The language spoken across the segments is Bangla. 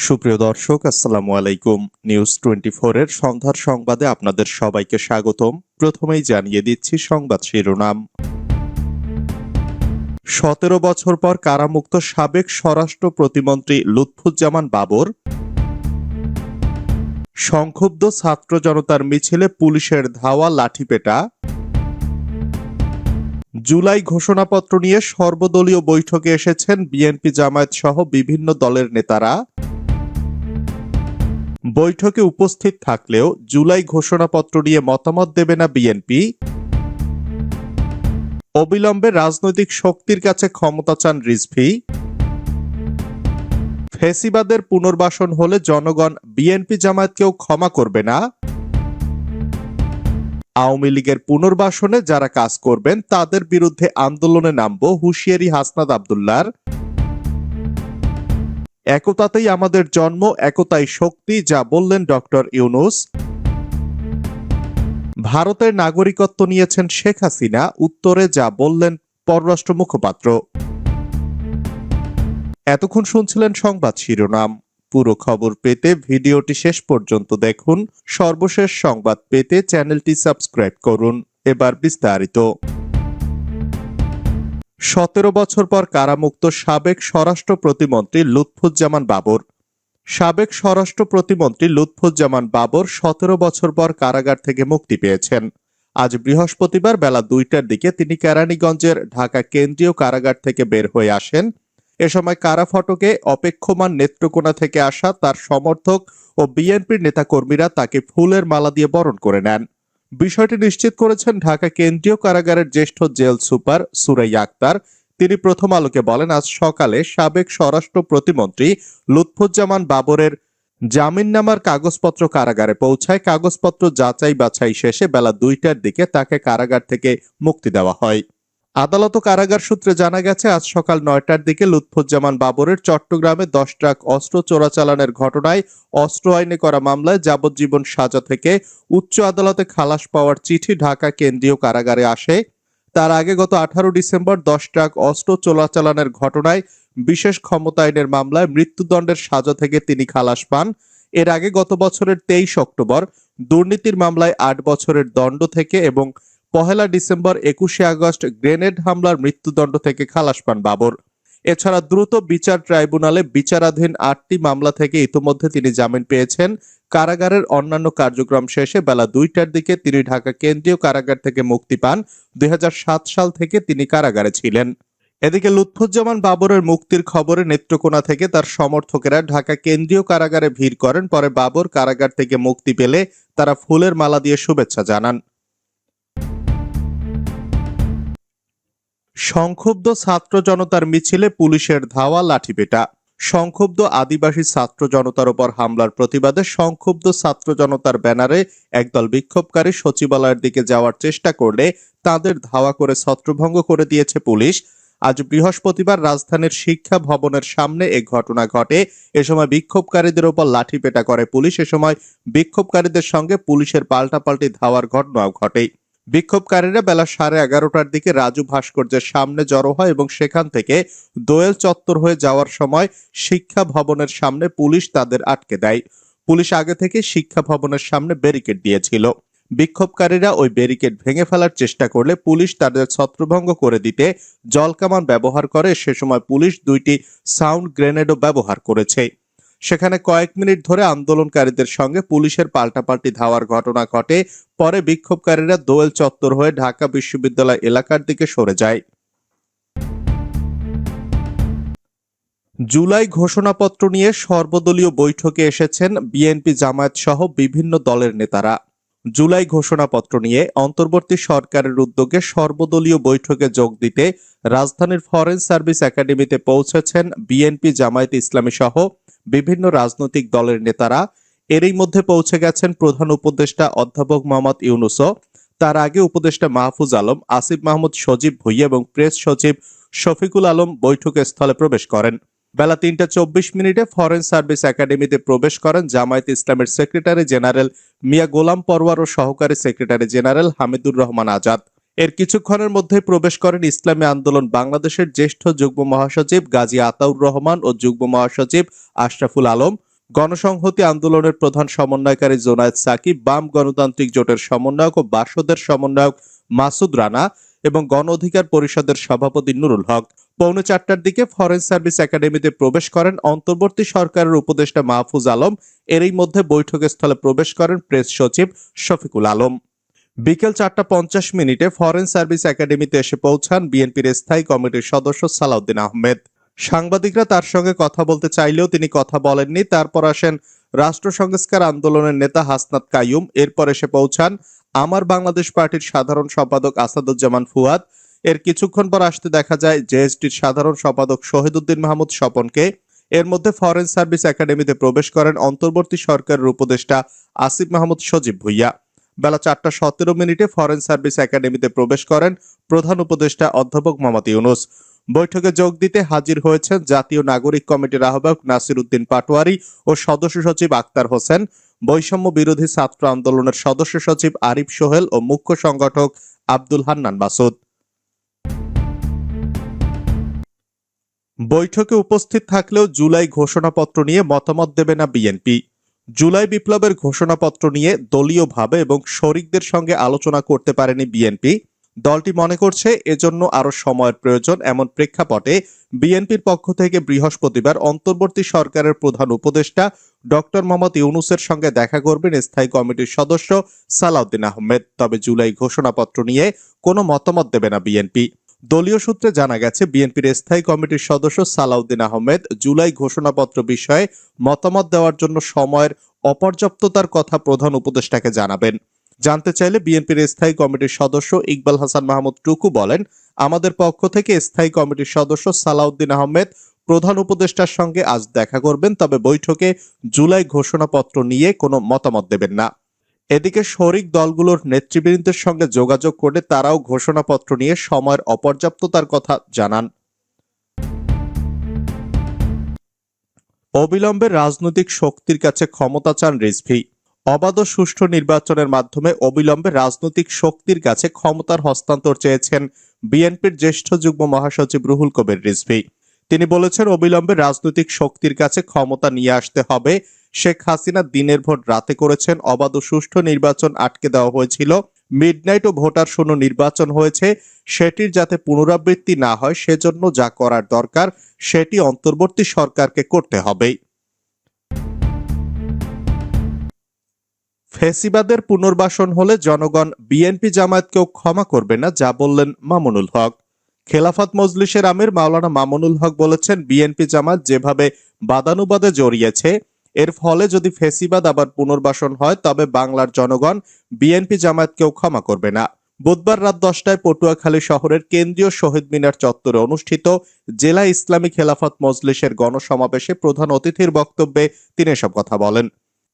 সুপ্রিয় দর্শক, আসসালামু আলাইকুম। নিউজ টোয়েন্টি এর সন্ধ্যার সংবাদে আপনাদের সবাইকে স্বাগতম। প্রথমেই জানিয়ে দিচ্ছি সংবাদ শিরোনাম। সতেরো বছর পর কারামুক্ত সাবেক স্বরাষ্ট্র প্রতিমন্ত্রী লুৎফুজ্জামান বাবর। সংক্ষুব্ধ ছাত্র জনতার মিছিলে পুলিশের ধাওয়া লাঠিপেটা। জুলাই ঘোষণাপত্র নিয়ে সর্বদলীয় বৈঠকে এসেছেন বিএনপি জামায়াত সহ বিভিন্ন দলের নেতারা। বৈঠকে উপস্থিত থাকলেও জুলাই ঘোষণাপত্র নিয়ে মতামত দেবে না বিএনপি। অবিলম্বে রাজনৈতিক শক্তির কাছে ক্ষমতা চান রিজভি। ফেসিবাদের পুনর্বাসন হলে জনগণ বিএনপি জামায়াতকেও ক্ষমা করবে না। আওয়ামী লীগের পুনর্বাসনে যারা কাজ করবেন, তাদের বিরুদ্ধে আন্দোলনে নামব হুঁশিয়ারি হাসনাদ আবদুল্লার। একতাতেই আমাদের জন্ম, একতাই শক্তি, যা বললেন ডক্টর ইউনুস। ভারতের নাগরিকত্ব নিয়েছেন শেখ হাসিনা, উত্তরে যা বললেন পররাষ্ট্র মুখপাত্র। এতক্ষণ শুনছিলেন সংবাদ শিরোনাম। পুরো খবর পেতে ভিডিওটি শেষ পর্যন্ত দেখুন। সর্বশেষ সংবাদ পেতে চ্যানেলটি সাবস্ক্রাইব করুন। এবার বিস্তারিত। সতেরো বছর পর কারামুক্ত সাবেক স্বরাষ্ট্র প্রতিমন্ত্রী লুৎফুজ্জামান বাবর। সাবেক স্বরাষ্ট্র প্রতিমন্ত্রী লুৎফুজ্জামান বাবর সতেরো বছর পর কারাগার থেকে মুক্তি পেয়েছেন। আজ বৃহস্পতিবার বেলা দুইটার দিকে তিনি কেরানীগঞ্জের ঢাকা কেন্দ্রীয় কারাগার থেকে বের হয়ে আসেন। এ সময় কারা ফটকে অপেক্ষমান নেত্রকোনা থেকে আসা তার সমর্থক ও বিএনপির নেতাকর্মীরা তাকে ফুলের মালা দিয়ে বরণ করে নেন। বিষয়টি নিশ্চিত করেছেন ঢাকা কেন্দ্রীয় কারাগারের জ্যেষ্ঠ জেল সুপার সুরাই আক্তার। তিনি প্রথম আলোকে বলেন, আজ সকালে সাবেক স্বরাষ্ট্র প্রতিমন্ত্রী লুৎফুজ্জামান বাবরের জামিননামার কাগজপত্র কারাগারে পৌঁছায়। কাগজপত্র যাচাই বাছাই শেষে বেলা দুইটার দিকে তাকে কারাগার থেকে মুক্তি দেওয়া হয়। আদালত ও কারাগার সূত্রে জানা গেছে, আজ সকাল নয়টার দিকে লুৎফুজ্জামান বাবরের চট্টগ্রামে দশ ট্রাক অস্ত্র চোরাচালানের ঘটনায় অস্ত্র আইনে করা মামলায় যাবজ্জীবন সাজা থেকে উচ্চ আদালতে খালাস পাওয়ার চিঠি ঢাকা কেন্দ্রীয় কারাগারে আসে। তার আগে গত আঠারো ডিসেম্বর দশ ট্রাক অস্ত্র চোরাচালানের ঘটনায় বিশেষ ক্ষমতা আইনের মামলায় মৃত্যুদণ্ডের সাজা থেকে তিনি খালাস পান। এর আগে গত বছরের তেইশ অক্টোবর দুর্নীতির মামলায় আট বছরের দণ্ড থেকে এবং পহেলা ডিসেম্বর একুশে আগস্ট গ্রেনেড হামলার মৃত্যুদণ্ড থেকে খালাস পান বাবর। এছাড়া দ্রুত বিচার ট্রাইব্যুনালে বিচারাধীন আটটি মামলা থেকে ইতোমধ্যে তিনি জামিন পেয়েছেন। কারাগারের অন্যান্য কার্যক্রম শেষে বেলা দুইটার দিকে তিনি ঢাকা কেন্দ্রীয় কারাগার থেকে মুক্তি পান। দুই হাজার সাত সাল থেকে তিনি কারাগারে ছিলেন। এদিকে লুৎফুজ্জামান বাবরের মুক্তির খবরে নেত্রকোনা থেকে তার সমর্থকেরা ঢাকা কেন্দ্রীয় কারাগারে ভিড় করেন। পরে বাবর কারাগার থেকে মুক্তি পেলে তারা ফুলের মালা দিয়ে শুভেচ্ছা জানান। সংক্ষুব্ধ ছাত্র জনতার মিছিলে পুলিশের ধাওয়া লাঠিপেটা। সংক্ষুব্ধ আদিবাসী ছাত্র জনতার উপর হামলার প্রতিবাদে সংক্ষুব্ধ ছাত্র জনতার ব্যানারে একদল বিক্ষোভকারী সচিবালয়ের দিকে যাওয়ার চেষ্টা করলে তাদের ধাওয়া করে ছত্রভঙ্গ করে দিয়েছে পুলিশ। আজ বৃহস্পতিবার রাজধানীর শিক্ষা ভবনের সামনে এ ঘটনা ঘটে। এ সময় বিক্ষোভকারীদের উপর লাঠিপেটা করে পুলিশ। এ সময় বিক্ষোভকারীদের সঙ্গে পুলিশের পাল্টাপাল্টি ধাওয়ার ঘটনাও ঘটে। বিক্ষোভকারীরা বেলা সাড়ে এগারোটার দিকে রাজু ভাস্কর্যের সামনে জড়ো হয় এবং সেখান থেকে দোয়েল চত্বর হয়ে যাওয়ার সময় শিক্ষা ভবনের সামনে পুলিশ তাদের আটকে দেয়। পুলিশ আগে থেকে শিক্ষা ভবনের সামনে ব্যারিকেড দিয়েছিল। বিক্ষোভকারীরা ওই ব্যারিকেড ভেঙে ফেলার চেষ্টা করলে পুলিশ তাদের ছত্রভঙ্গ করে দিতে জলকামান ব্যবহার করে। সে সময় পুলিশ দুইটি সাউন্ড গ্রেনেডও ব্যবহার করেছে। সেখানে কয়েক মিনিট ধরে আন্দোলনকারীদের সঙ্গে পুলিশের পাল্টাপাল্টি ধাওয়ার ঘটনা ঘটে। পরে বিক্ষোভকারীরা দোয়েল চত্বর হয়ে ঢাকা বিশ্ববিদ্যালয় এলাকার দিকে সরে যায়। জুলাই ঘোষণাপত্র নিয়ে সর্বদলীয় বৈঠকে এসেছেন বিএনপি জামায়াত সহ বিভিন্ন দলের নেতারা। জুলাই ঘোষণাপত্র নিয়ে অন্তর্বর্তী সরকারের উদ্যোগে সর্বদলীয় বৈঠকে যোগ দিতে রাজধানীর ফরেন সার্ভিস একাডেমিতে পৌঁছেছেন বিএনপি জামায়াত ইসলামী সহ বিভিন্ন রাজনৈতিক দলের নেতারা এরই মধ্যে পৌঁছে গেছেন প্রধান উপদেষ্টা অধ্যাপক মোহাম্মদ ইউনুসও। তার আগে উপদেষ্টা মাহফুজ আলম, আসিফ মাহমুদ, সজীব ভুইয়া এবং প্রেস সচিব শফিকুল আলম বৈঠকের স্থলে প্রবেশ করেন। বেলা তিনটা চব্বিশ মিনিটে ফরেন সার্ভিস একাডেমিতে প্রবেশ করেন জামায়াত ইসলামের সেক্রেটারি জেনারেল মিয়া গোলাম পরওয়ার ও সহকারী সেক্রেটারি জেনারেল হামিদুর রহমান আজাদ। এর কিছুক্ষণের মধ্যে প্রবেশ করেন ইসলামী আন্দোলন বাংলাদেশের জ্যেষ্ঠ যুগ্ম মহাসচিব গাজী আতাউর রহমান ও যুগ্ম মহাসচিব আশরাফুল আলম। গণসংহতি আন্দোলনের প্রধান সমন্বয়কারী জোনায়েদ সাকিব, বাম গণতান্ত্রিক জোটের সমন্বয়ক ও বাসদের সমন্বয়ক মাসুদ রানা এবং গণ অধিকার পরিষদের সভাপতি নুরুল হক। পৌনে চারটার দিকে ফরেন সার্ভিস একাডেমিতে প্রবেশ করেন অন্তর্বর্তী সরকারের উপদেষ্টা মাহফুজ আলম। এরই মধ্যে বৈঠকের স্থলে প্রবেশ করেন প্রেস সচিব শফিকুল আলম। বিকেল চারটা পঞ্চাশ মিনিটে ফরেন সার্ভিস একাডেমিতে এসে পৌঁছান বিএনপির স্থায়ী কমিটির সদস্য সালাউদ্দিন আহমেদ। সাংবাদিকরা তার সঙ্গে কথা বলতে চাইলেও তিনি কথা বলেননি। তারপর আসেন রাষ্ট্র সংস্কার আন্দোলনের নেতা হাসনাত কাইয়ুম। এরপর এসে পৌঁছান আমার বাংলাদেশ পার্টির সাধারণ সম্পাদক আসাদুজ্জামান ফুয়াদ। এর কিছুক্ষণ পর আসতে দেখা যায় জেএসটির সাধারণ সম্পাদক শহীদুদ্দিন মাহমুদ স্বপনকে। এর মধ্যে ফরেন সার্ভিস একাডেমিতে প্রবেশ করেন অন্তর্বর্তী সরকারের উপদেষ্টা আসিফ মাহমুদ সজীব ভুইয়া। বেলা চারটা সতেরো মিনিটে ফরেন সার্ভিস একাডেমিতে প্রবেশ করেন প্রধান উপদেষ্টা অধ্যাপক মোহাম্মদ ইউনুস। বৈঠকে যোগ দিতে হাজির হয়েছেন জাতীয় নাগরিক কমিটির আহ্বায়ক নাসির উদ্দিন পাটোয়ারি ও সদস্য সচিব আক্তার হোসেন। বৈষম্য বিরোধী ছাত্র আন্দোলনের সদস্য সচিব আরিফ সোহেল ও মুখ্য সংগঠক আব্দুল হান্নান মাসুদ। বৈঠকে উপস্থিত থাকলেও জুলাই ঘোষণাপত্র নিয়ে মতামত দেবে না বিএনপি। জুলাই বিপ্লবের ঘোষণাপত্র নিয়ে দলীয়ভাবে এবং শরিকদের সঙ্গে আলোচনা করতে পারেনি বিএনপি। দলটি মনে করছে এজন্য আরও সময়ের প্রয়োজন এমন প্রেক্ষাপটে বিএনপির পক্ষ থেকে বৃহস্পতিবার অন্তর্বর্তী সরকারের প্রধান উপদেষ্টা ডক্টর মোহাম্মদ ইউনুসের সঙ্গে দেখা করবেন স্থায়ী কমিটির সদস্য সালাউদ্দিন আহমেদ। তবে জুলাই ঘোষণাপত্র নিয়ে কোনো মতামত দেবে না বিএনপি। দলীয় সূত্রে জানা গেছে, বিএনপির স্থায়ী কমিটির সদস্য সালাউদ্দিন আহমেদ জুলাই ঘোষণাপত্র বিষয়ে মতামত দেওয়ার জন্য সময়ের অপর্যাপ্ততার কথা প্রধান উপদেষ্টাকে জানাবেন। জানতে চাইলে বিএনপির স্থায়ী কমিটির সদস্য ইকবাল হাসান মাহমুদ টুকু বলেন, আমাদের পক্ষ থেকে স্থায়ী কমিটির সদস্য সালাউদ্দিন আহমেদ প্রধান উপদেষ্টার সঙ্গে আজ দেখা করবেন, তবে বৈঠকে জুলাই ঘোষণাপত্র নিয়ে কোনো মতামত দেবেন না। এদিকে শরিক দলগুলোর নেতৃবৃন্দের সঙ্গে যোগাযোগ করে তারাও ঘোষণাপত্র নিয়ে সময়ের অপর্যাপ্ততার কথা জানান। অবিলম্বে রাজনৈতিক শক্তির কাছে ক্ষমতা চান রিজভি। অবাধ সুষ্ঠু নির্বাচনের মাধ্যমে অবিলম্বে রাজনৈতিক শক্তির কাছে ক্ষমতার হস্তান্তর চেয়েছেন বিএনপির জ্যেষ্ঠ যুগ্ম মহাসচিব রুহুল কবির রিজভি। তিনি বলেছেন, অবিলম্বে রাজনৈতিক শক্তির কাছে ক্ষমতা নিয়ে আসতে হবে শেখ হাসিনা দিনের ভোট রাতে করেছেন। অবাধ ও সুষ্ঠু নির্বাচন আটকে দেওয়া হয়েছিল। মিডনাইট ও ভোটার শূন্য নির্বাচন হয়েছে। সেটির যাতে পুনরাবৃত্তি না হয়, সেজন্য যা করার দরকার, সেটি অন্তর্বর্তী সরকারকে করতে হবে। ফেসিবাদের পুনর্বাসন হলে জনগণ বিএনপি জামায়াতকেও ক্ষমা করবে না, যা বললেন মামুনুল হক। খেলাফত মজলিসের আমির মাওলানা মামুনুল হক বলেছেন, বিএনপি জামাত যেভাবে বাদানুবাদে জড়িয়েছে এর ফলে যদি ফেসিবাদ আবার পুনর্বাসন হয়, তবে বাংলার জনগণ বিএনপি জামায়াতকেও ক্ষমা করবে না। বুধবার রাত দশটায় পটুয়াখালী শহরের কেন্দ্রীয় শহীদ মিনার চত্বরে অনুষ্ঠিত জেলা ইসলামী খেলাফত মজলিসের গণসমাবেশে প্রধান অতিথির বক্তব্যে তিনি এসব কথা বলেন।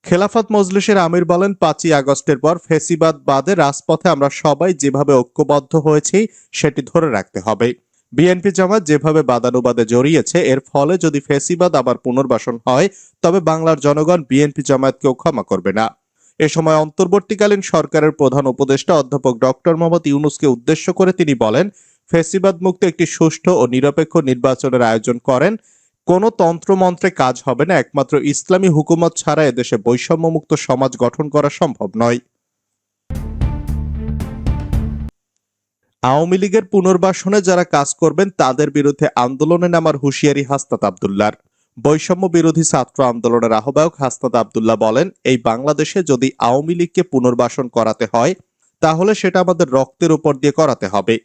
খেলাফত মজলিসের আমির বলেন, পাঁচই আগস্টের পর ফেসিবাদ বাদে রাজপথে আমরা সবাই যেভাবে ঐক্যবদ্ধ হয়েছি, সেটি ধরে রাখতে হবে। বিএনপি জামাত যেভাবে বাদানুবাদে জড়িয়েছে, এর ফলে যদি ফেসিবাদ আবার পুনর্বাসন হয়, তবে বাংলার জনগণ বিএনপি জামায়াতকেও ক্ষমা করবে না। এ সময় অন্তর্বর্তীকালীন সরকারের প্রধান উপদেষ্টা অধ্যাপক ডক্টর মোহাম্মদ ইউনুসকে উদ্দেশ্য করে তিনি বলেন, ফেসিবাদ মুক্ত একটি সুষ্ঠু ও নিরপেক্ষ নির্বাচনের আয়োজন করেন। কোনো তন্ত্রমন্ত্রে কাজ হবে না, একমাত্র ইসলামী হুকুমত ছাড়া এদেশে বৈষম্যমুক্ত সমাজ গঠন করা সম্ভব নয়। আওয়ামী লীগের পুনর্বাসনে যারা কাজ করবেন, তাদের বিরুদ্ধে আন্দোলনে নামার হুঁশিয়ারি হাসনাত আবদুল্লার বৈষম্য বিরোধী ছাত্র আন্দোলনের আহ্বায়ক হাস্তাত আবদুল্লাহ বলেন, এই বাংলাদেশে যদি আওয়ামী লীগকে পুনর্বাসন করাতে হয়, তাহলে সেটা আমাদের রক্তের উপর দিয়ে করাতে হবে।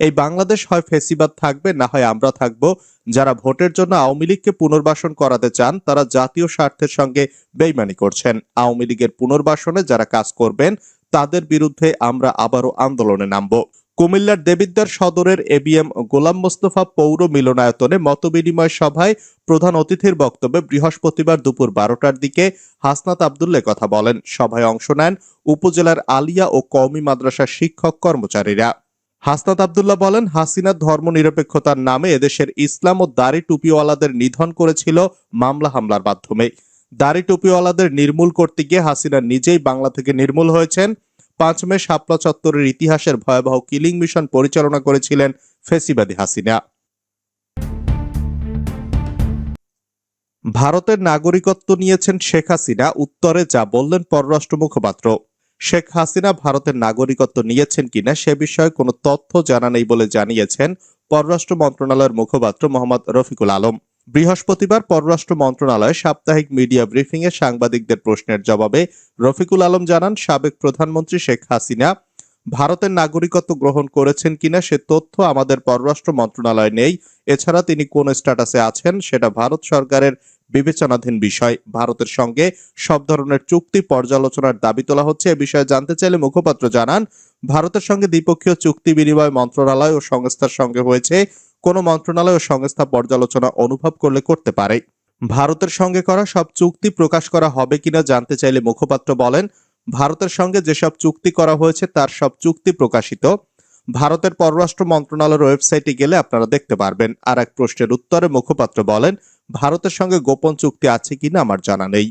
এই বাংলাদেশ হয় ফেসিবাদ থাকবে, না হয় আমরা থাকব। যারা ভোটের জন্য আওয়ামী লীগকে পুনর্বাসন করাতে চান, তারা জাতীয় স্বার্থের সঙ্গে বেইমানি করছেন। আওয়ামী লীগের পুনর্বাসনে যারা কাজ করবেন, তাদের বিরুদ্ধে আমরা আবারও আন্দোলনে নামব। কুমিল্লার দেবিদ্বার সদরের এবিএম গোলাম মোস্তফা পৌর মিলনায়তনে মতবিনিময় সভায় প্রধান অতিথির বক্তব্যে বৃহস্পতিবার দুপুর বারোটার দিকে হাসনাত আবদুল্লে কথা বলেন। সভায় অংশ নেন উপজেলার আলিয়া ও কওমি মাদ্রাসার শিক্ষক কর্মচারীরা। হাসনাত আবদুল্লাহ বলেন, হাসিনা ধর্মনিরপেক্ষতার নামে এদেশের ইসলাম ও দাড়ি টুপিওয়ালাদের নিধন করেছিল মামলা হামলার মাধ্যমে। দাড়ি টুপিওয়ালাদের নির্মূল করতে গিয়ে হাসিনা নিজেই বাংলা থেকে নির্মূল হয়েছেন। পাঁচ মে শাপলা চত্বরের ইতিহাসের ভয়াবহ কিলিং মিশন পরিচালনা করেছিলেন ফেসিবাদী হাসিনা। ভারতের নাগরিকত্ব নিয়েছেন শেখ হাসিনা, উত্তরে যা বললেন পররাষ্ট্র মুখপাত্র। শেখ হাসিনা ভারতের নাগরিকত্ব নিয়েছেন কিনা সে বিষয়ে কোনো তথ্য জানা নেই বলে জানিয়েছেন পররাষ্ট্র মন্ত্রণালয়ের মুখপাত্র মোহাম্মদ রফিকুল আলম। বৃহস্পতিবার পররাষ্ট্র মন্ত্রণালয়ে সাপ্তাহিক মিডিয়া ব্রিফিংয়ে সাংবাদিকদের প্রশ্নের জবাবে রফিকুল আলম জানান, সাবেক প্রধানমন্ত্রী শেখ হাসিনা ভারতের নাগরিকত্ব গ্রহণ করেছেন কিনা সে তথ্য আমাদের পররাষ্ট্র মন্ত্রণালয় নেই। এছাড়া তিনি কোন স্ট্যাটাসে আছেন সেটা ভারত সরকারের বিবেচনাধীন বিষয়। ভারতের সঙ্গে সব ধরনের চুক্তি পর্যালোচনার দাবি তোলা হচ্ছে। এ বিষয়ে জানতে চাইলে মুখপাত্র জানান, ভারতের সঙ্গে দ্বিপক্ষীয় চুক্তি বিনিময় মন্ত্রণালয় ও সংস্থার সঙ্গে হয়েছে কোনো মন্ত্রণালয় ও সংস্থা পর্যালোচনা অনুভব করলে করতে পারে। ভারতের সঙ্গে করা সব চুক্তি প্রকাশ করা হবে কিনা জানতে চাইলে মুখপাত্র বলেন, ভারতের সঙ্গে যেসব চুক্তি করা হয়েছে তার সব চুক্তি প্রকাশিত। ভারতের পররাষ্ট্র মন্ত্রণালয়ের ওয়েবসাইটে গেলে আপনারা দেখতে পারবেন। আর এক প্রশ্নের উত্তরে মুখপাত্র বলেন, ভারতের সঙ্গে গোপন চুক্তি আছে কিনা আমার জানা নেই।